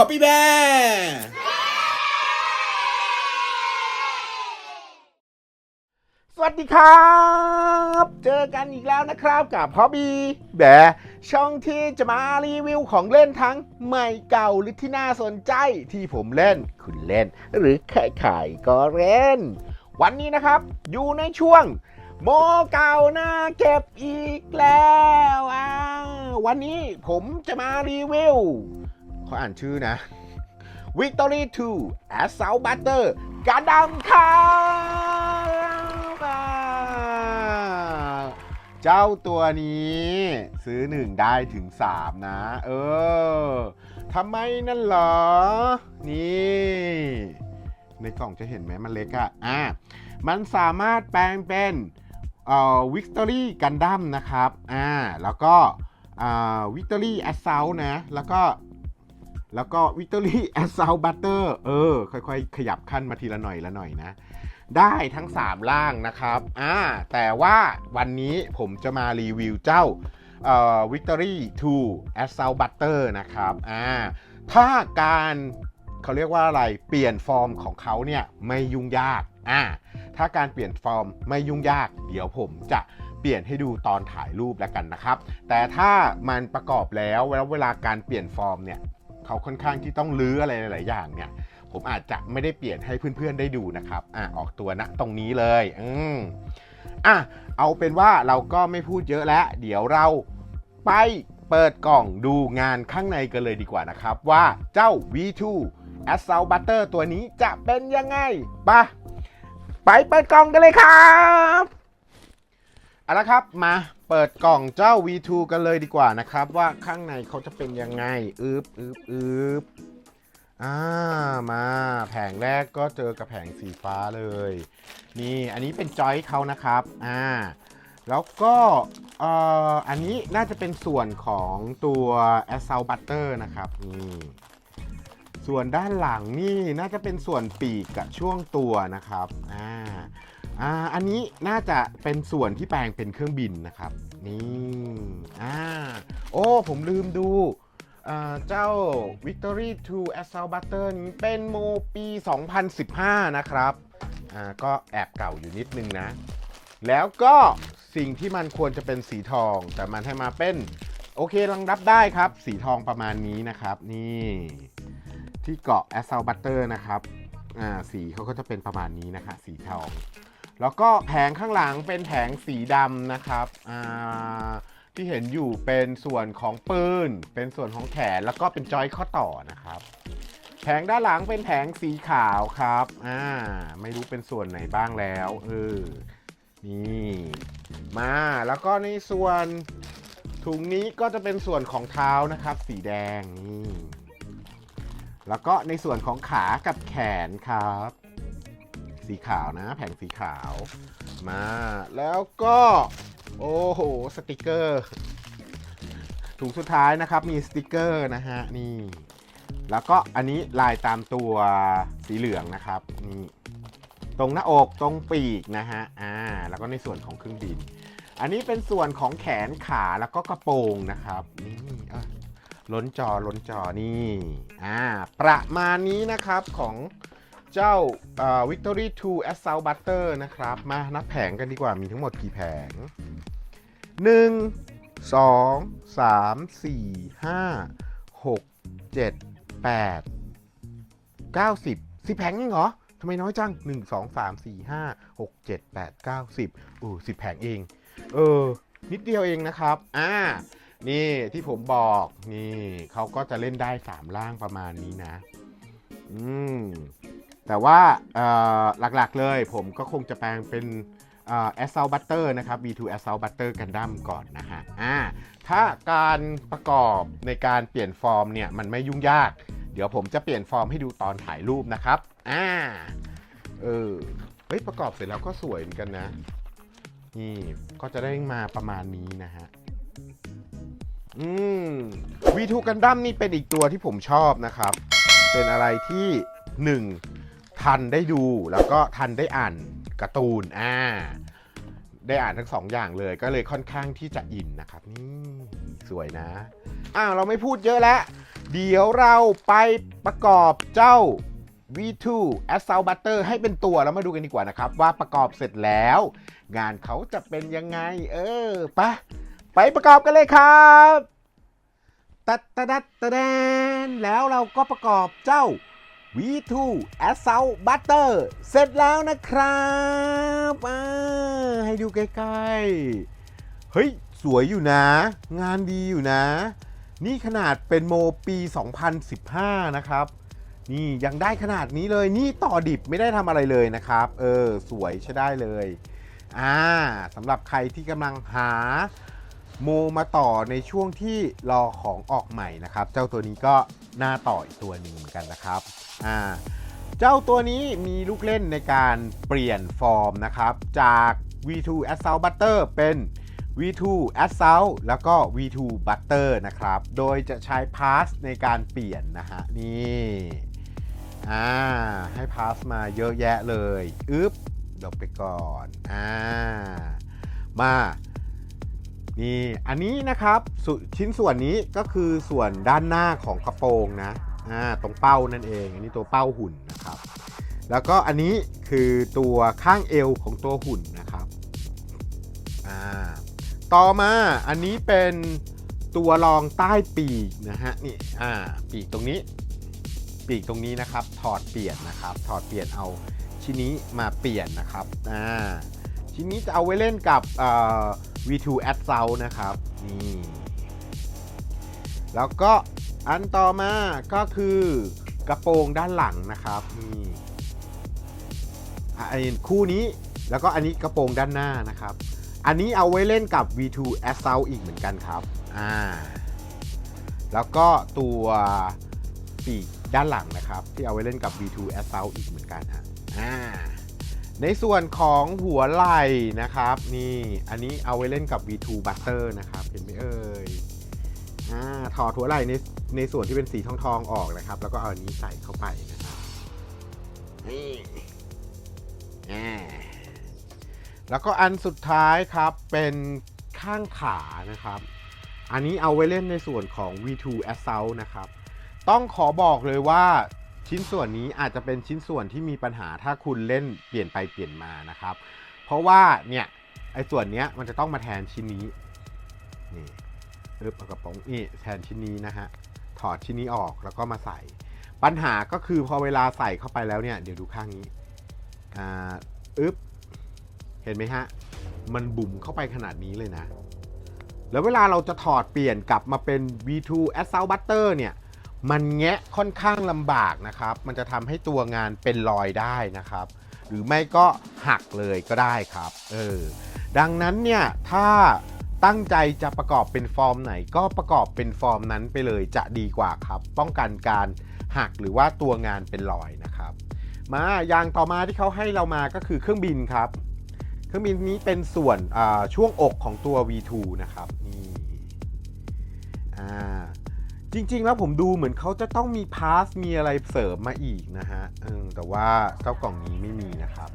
Copy Bear สวัสดีครับ เจอกันอีกแล้วนะครับกับพอบีแบร์ช่องที่จะมารีวิวของเล่นทั้งใหม่เก่าหรือที่น่าสนใจที่ผมเล่น คุณเล่น หรือใครๆก็เล่น วันนี้นะครับ อยู่ในช่วงโมเก่าหน้าเก็บอีกแล้ว วันนี้ผมจะมารีวิว ขออ่านชื่อนะ Victory 2 Assault Butter กาดำครับอ่าเจ้าตัวนี้ ซื้อหนึ่งได้ถึง 3 นะ เออทำไมนั่นหรอ นี่ ในกล่องจะเห็นไหมมันเล็กอะอะ มันสามารถแปลงเป็นเอ่อวิกตอรี่กันดั้มนะครับ อ่า แล้วก็อ่าวิกตอรี่แอสเซลนะ แล้วก็ แล้วก็วิกตอรี่แอสเซลบัตเตอร์เออ ค่อยๆ ขยับขั้นมาทีละหน่อยละหน่อยนะ ได้ทั้ง 3 ล่างนะครับอ่าแต่ว่าวันนี้ผมจะมารีวิวเจ้าเอ่อ Victory 2 a s s a l t Butter นะครับอ่าถ้าการเขาเรียกว่าอะไรเปลี่ยนฟอร์มของเขาเนี่ยไม่ยุ่งยากอ่าถ้าการเปลี่ยนฟอร์มไม่ยุ่งยาก เดี๋ยวผมจะเปลี่ยนให้ดูตอนถ่ายรูปแล้วกันนะครับ แต่ถ้ามันประกอบแล้วแล้วเวลาการเปลี่ยนฟอร์มเนี่ย เขาค่อนข้างที่ต้องลื้ออะไรหลาย ๆ อย่างเนี่ย ผมอาจจะไม่ได้เปลี่ยนให้เพื่อน ๆ ได้ดูนะครับอะออกตัวณตรงนี้เลย อืมอะเอาเป็นว่าเราก็ไม่พูดเยอะแล้ว เดี๋ยวเราไปเปิดกล่องดูงานข้างในกันเลยดีกว่านะครับ ว่าเจ้า V2 Assault Butter ตัวนี้จะเป็นยังไงไปะไปเปิดกล่องกันเลยครับ เอาละครับมาเปิดกล่องเจ้า V2 กันเลยดีกว่านะครับ ว่าข้างในเขาจะเป็นยังไงอึบอึบอึบอ่ามาแผงแรกก็เจอกับแผงสีฟ้าเลย นี่อันนี้เป็นจอยเขานะครับอ่าแล้วก็เอ่ออันนี้น่าจะเป็นส่วนของตัว a s s a l t Butter นะครับนี่ส่วนด้านหลังนี่น่าจะเป็นส่วนปีกกับช่วงตัวนะครับอ่า อ่าอันนี้น่าจะเป็นส่วนที่แปลงเป็นเครื่องบินนะครับ นี่อ่าโอ้ผมลืมดูเจ้า Victory 2 Assault Butter นี้เป็นโมปี 2015 นะครับอ่าก็แอบเก่าอยู่นิดนึงนะ แล้วก็สิ่งที่มันควรจะเป็นสีทอง แต่มันให้มาเป็น โอเครังรับได้ครับ สีทองประมาณนี้นะครับ นี่ ที่เกาะ Assault Butter นะครับอ่าสีเขาก็จะเป็นประมาณนี้นะคะ สีทอง แล้วก็แผงข้างหลังเป็นแผงสีดำนะครับอ่าที่เห็นอยู่เป็นส่วนของปืน เป็นส่วนของแขนแล้วก็เป็นจอยข้อต่อนะครับ แผงด้านหลังเป็นแผงสีขาวครับอ่าไม่รู้เป็นส่วนไหนบ้างแล้วเออนี่มาแล้วก็ในส่วนถุงนี้ก็จะเป็นส่วนของเท้านะครับ สีแดงนี่แล้วก็ในส่วนของขากับแขนครับ สีขาวนะ แผงสีขาวมา แล้วก็ โอ้โห สติกเกอร์ ถุงสุดท้ายนะครับมีสติกเกอร์นะฮะ นี่ แล้วก็อันนี้ลายตามตัวสีเหลืองนะครับนี่ตรงหน้าอกตรงปีกนะฮะอ่าแล้วก็ในส่วนของเครื่องบิน อันนี้เป็นส่วนของแขนขาแล้วก็กระโปรงนะครับนี่ล้นจอล้นจอนี่อ่าประมาณนี้นะครับของ เจ้าเอ่อ Victory 2 Assault Butter นะครับ มานับแผงกันดีกว่ามีทั้งหมดกี่แผง 1 2 3 4 5 6 7 8 9 10 10แผงนี่เหรอทำไมน้อยจัง 1 2 3 4 5 6 7 8 9 10อู้10 แผงเอง เออ นิดเดียวเองนะครับ อ่า นี่ที่ผมบอก นี่เขาก็จะเล่นได้ 3 ล่างประมาณนี้นะ อืม แต่ว่าหลักๆเลยผมก็คงจะแปลงเป็นเอ่อ Assault Butter นะครับ V2 Assault Butter Gundam ก่อนนะฮะอ่าถ้าการประกอบในการเปลี่ยนฟอร์มเนี่ยมันไม่ยุ่งยาก เดี๋ยวผมจะเปลี่ยนฟอร์มให้ดูตอนถ่ายรูปนะครับอ่าเออเฮ้ยประกอบเสร็จแล้วก็สวยเหมือนกันนะ นี่ก็จะได้มาประมาณนี้นะฮะอืม V2 Gundam นี่เป็นอีกตัวที่ผมชอบนะครับ เป็นอะไรที่หนึ่ง ทันได้ดูแล้วก็ทันได้อ่านการ์ตูนอ่าได้อ่านทั้งสองอย่างเลยก็เลยค่อนข้างที่จะอินนะครับนี่สวยนะอ้าวเราไม่พูดเยอะแล้ว เดี๋ยวเราไปประกอบเจ้า V2 Assault Butter ให้เป็นตัวแล้วมาดูกันดีกว่านะครับ ว่าประกอบเสร็จแล้ว งานเขาจะเป็นยังไง เออปะไปประกอบกันเลยครับตัดตัดตัดตัดแดนแล้วเราก็ประกอบเจ้า V2 Assault Butter เสร็จแล้วนะครับอ่าให้ดูใกล้ๆ เฮ้ย สวยอยู่นะ งานดีอยู่นะ นี่ขนาดเป็นโมปี 2015 นะครับ นี่ยังได้ขนาดนี้เลย นี่ต่อดิบไม่ได้ทำอะไรเลยนะครับ เออ สวยใช้ได้เลย อ่าสำหรับใครที่กำลังหาโมมาต่อในช่วงที่รอของออกใหม่นะครับ เจ้าตัวนี้ก็ หน่าต่ออีกตัวหนึ่งเหมือนกันนะครับอ่าเจ้าตัวนี้มีลูกเล่นในการเปลี่ยนฟอร์มนะครับ จาก V2 Assault Butter เป็น V2 Assault แล้วก็ V2 Butter นะครับ โดยจะใช้ Pass ในการเปลี่ยนนะฮะ นี่อ่าให้ Pass มาเยอะแยะเลย อึ๊บดบไปก่อน อ่า มา นี่อันนี้นะครับชิ้นส่วนนี้ก็คือส่วนด้านหน้าของกระโปรงนะอ่าตรงเป้านั่นเอง อันนี้ตัวเป้าหุ่นนะครับ แล้วก็อันนี้คือตัวข้างเอวของตัวหุ่นนะครับอ่าต่อมาอันนี้เป็นตัวรองใต้ปีกนะฮะนี่อ่าปีกตรงนี้ ปีกตรงนี้นะครับ ถอดเปลี่ยนนะครับ ถอดเปลี่ยนเอาชิ้นนี้มาเปลี่ยนนะครับอ่าชิ้นนี้จะเอาไว้เล่นกับอ่อ V2 a d s o u นะครับ นี่ แล้วก็อันต่อมาก็คือกระโปรงด้านหลังนะครับนี่ไอ้คู่นี้แล้วก็อันนี้กระโปรงด้านหน้านะครับ อันนี้เอาไว้เล่นกับ V2 Assault อีกเหมือนกันครับอ่าแล้วก็ตัวปีกด้านหลังนะครับ ที่เอาไว้เล่นกับ V2 Assault อีกเหมือนกันฮะอ่า ในส่วนของหัวไหล่นะครับ นี่อันนี้เอาไว้เล่นกับ V2 Butter นะครับ เห็นไหมเอ่ยอ่าถอดหัวไหล่ในในส่วนที่เป็นสีทองทองออกนะครับ แล้วก็เอาอันนี้ใส่เข้าไปนะครับนี่อ่าแล้วก็อันสุดท้ายครับเป็นข้างขานะครับ อันนี้เอาไว้เล่นในส่วนของ V2 Assault นะครับ ต้องขอบอกเลยว่า ชิ้นส่วนนี้อาจจะเป็นชิ้นส่วนที่มีปัญหาถ้าคุณเล่นเปลี่ยนไปเปลี่ยนมานะครับ เพราะว่าเนี่ยไอ้ส่วนเนี้ยมันจะต้องมาแทนชิ้นนี้นี่เออเอากระป๋องนี่แทนชิ้นนี้นะฮะถอดชิ้นนี้ออกแล้วก็มาใส่ ปัญหาก็คือพอเวลาใส่เข้าไปแล้วเนี่ยเดี๋ยวดูข้างนี้อ่าอึ๊บเห็นไหมฮะมันบุ๋มเข้าไปขนาดนี้เลยนะ แล้วเวลาเราจะถอดเปลี่ยนกลับมาเป็น V2 Assault Butter เนี่ย มันแงะค่อนข้างลำบากนะครับ มันจะทำให้ตัวงานเป็นรอยได้นะครับ หรือไม่ก็หักเลยก็ได้ครับเออดังนั้นเนี่ยถ้าตั้งใจจะประกอบเป็นฟอร์มไหน ก็ประกอบเป็นฟอร์มนั้นไปเลยจะดีกว่าครับ ป้องกันการหักหรือว่าตัวงานเป็นรอยนะครับ มาอย่างต่อมาที่เขาให้เรามาก็คือเครื่องบินครับ เครื่องบินนี้เป็นส่วนช่วงอกของตัว V2 นะครับ จริง ๆ แล้วผมดูเหมือนเขาจะต้องมีพาสมีอะไรเสริมมาอีกนะฮะแต่ว่าเจ้ากล่องนี้ไม่มีนะครับ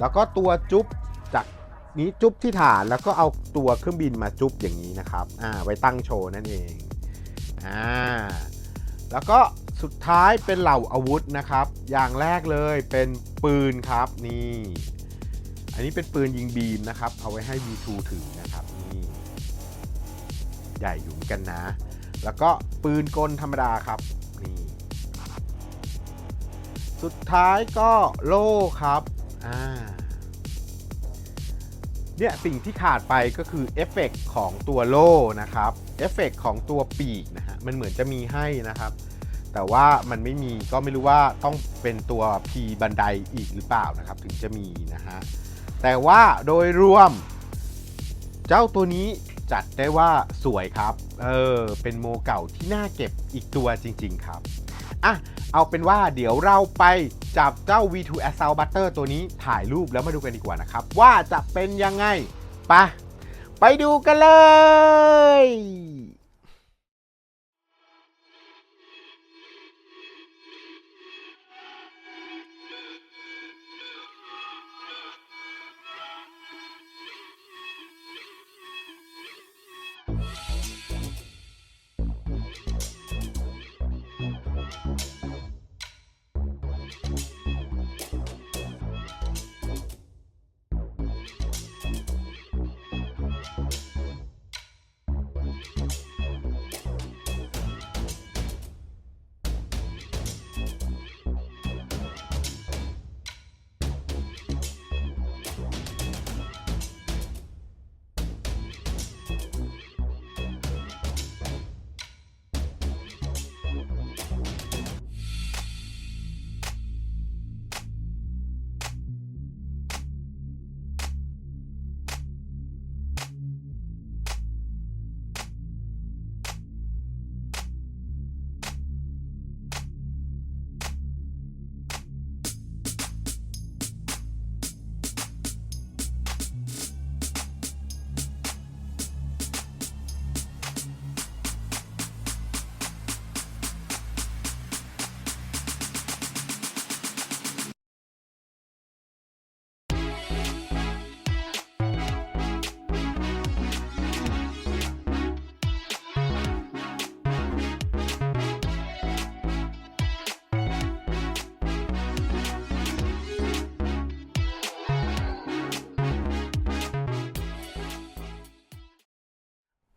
แล้วก็ตัวจุ๊บจากนี้จุ๊บที่ฐานแล้วก็เอาตัวเครื่องบินมาจุ๊บอย่างนี้นะครับอ่าไว้ตั้งโชว์นั่นเองอ่าแล้วก็สุดท้ายเป็นเหล่าอาวุธนะครับ อย่างแรกเลยเป็นปืนครับนี่อันนี้เป็นปืนยิงบีมนะครับ เอาไว้ให้ V2 ถือนะครับนี่ใหญ่อยู่นกันนะ แล้วก็ปืนกลธรรมดาครับนี่สุดท้ายก็โล่ครับอ่าเนี่ยสิ่งที่ขาดไปก็คือเอฟเฟกต์ของตัวโล่นะครับเอฟเฟกต์ของตัวปีกนะฮะมันเหมือนจะมีให้นะครับ แต่ว่ามันไม่มีก็ไม่รู้ว่าต้องเป็นตัว P บันไดอีกหรือเปล่านะครับ ถึงจะมีนะฮะแต่ว่าโดยรวม เจ้าตัวนี้ จัดได้ว่าสวยครับ เออ เป็นโมเก่าที่น่าเก็บอีกตัวจริง ๆ ครับ อะ เอาเป็นว่าเดี๋ยวเราไปจับเจ้า V2 Assault Butter ตัวนี้ถ่ายรูปแล้วมาดูกันดีกว่านะครับ ว่าจะเป็นยังไง ไปะไปดูกันเลย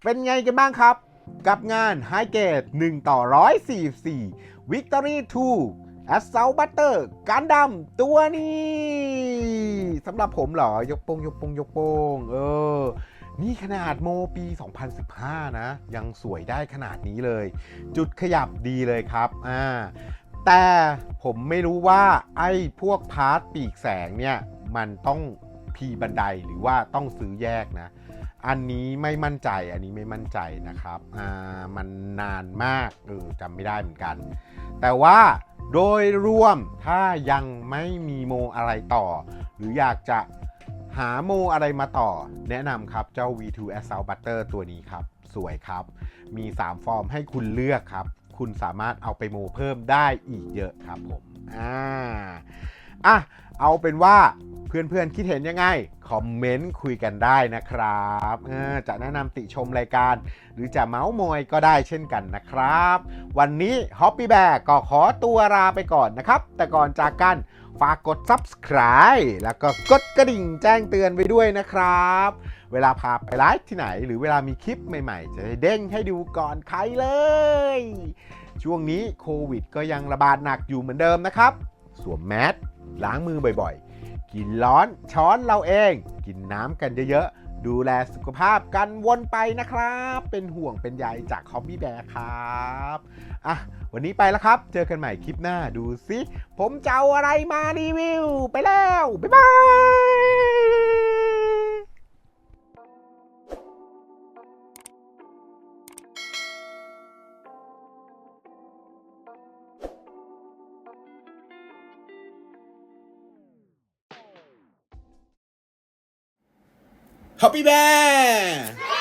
เป็นไงกันบ้างครับ กับงาน High Gate 1 ต่อ 144 Victory 2 Assault Butter การดำตัวนี้สำหรับผมเหรอ ยกโปงยกโปงยกโปงเออ นี่ขนาดโมปี 2015 นะ ยังสวยได้ขนาดนี้เลย จุดขยับดีเลยครับอ่าแต่ผมไม่รู้ว่าไอ้พวกพาร์ทปีกแสงเนี่ย มันต้องพีบันไดหรือว่าต้องซื้อแยกนะ อันนี้ไม่มั่นใจอันนี้ไม่มั่นใจนะครับอ่ามันนานมากเออจำไม่ได้เหมือนกัน แต่ว่าโดยรวมถ้ายังไม่มีโมอะไรต่อ หรืออยากจะหาโมอะไรมาต่อ แนะนำครับเจ้า V2 Assault Butter ตัวนี้ครับ สวยครับ มี 3 ฟอร์มให้คุณเลือกครับ คุณสามารถเอาไปโมเพิ่มได้อีกเยอะครับผมอ่าอะเอาเป็นว่า เพื่อนๆ คิดเห็นยังไง คอมเมนต์คุยกันได้นะครับจะแนะนำติชมรายการ หรือจะเมาส์มอยก็ได้เช่นกันนะครับ วันนี้ Hoppy Bear ก็ขอตัวลาไปก่อนนะครับ แต่ก่อนจากกันฝากกด subscribe แล้วก็กดกระดิ่งแจ้งเตือนไว้ด้วยนะครับ เวลาพาไปไลฟ์ที่ไหน หรือเวลามีคลิปใหม่ๆ จะได้เด้งให้ดูก่อนใครเลย ช่วงนี้โควิดก็ยังระบาดหนักอยู่เหมือนเดิมนะครับ สวมแมสล้างมือบ่อยๆ กินร้อนช้อนเราเอง กินน้ำกันเยอะๆ ดูแลสุขภาพกันวนไปนะครับ เป็นห่วงเป็นใยจากคอมบี้แบร์ครับอะวันนี้ไปแล้วครับ เจอกันใหม่คลิปหน้าดูซิ ผมจะเอาอะไรมารีวิว ไปแล้ว บ๊ายบาย Happy Bear!